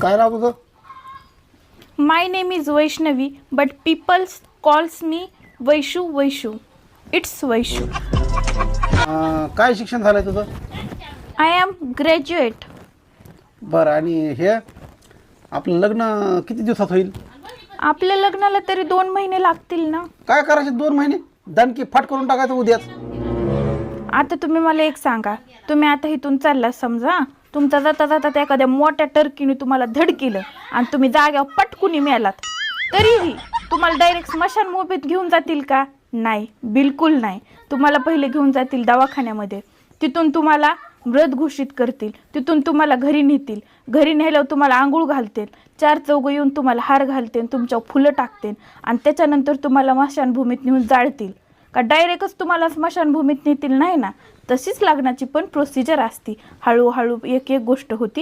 काय नाव तुझं? My name is Vaishnavi but peoples calls me Vaishu Vaishu. It's Vaishu. अं, काय शिक्षण झालंय तुझं? आय एम ग्रॅज्युएट बरं आणि हे? आपलं लग्न किती दिवसात होईल? आपल्या लग्नाला तरी दोन महिने लागतील ना. काय करायचे दोन महिने? दणकी फाट करून टाकायचं उद्याच. आता तुम्ही मला एक सांगा. तुम्ही आता इथून चालला समजा. तुमचा जाता जाता त्या एखाद्या मोठ्या टर्कीने तुम्हाला धडकिलं आणि तुम्ही जाग्यावर पटकुनी मिळालात तरीही तुम्हाला डायरेक्ट स्मशानभूमीत घेऊन जातील का? नाही बिलकुल नाही. तुम्हाला पहिले घेऊन जातील दवाखान्यामध्ये. तिथून तुम्हाला मृत घोषित करतील. तिथून तुम्हाला घरी नेतील. घरी नेल्यावर तुम्हाला आंघोळ घालतील. चार चौघं येऊन तुम्हाला हार घालतील. तुमच्या फुलं टाकतील. आणि त्याच्यानंतर तुम्हाला स्मशानभूमीत नेऊन जाळतील. का डायरेक्टच तुम्हाला स्मशानभूमीत नेतील नाही ना? तशीच लग्नाची पण प्रोसिजर असती. हळूहळू एक एक गोष्ट होती.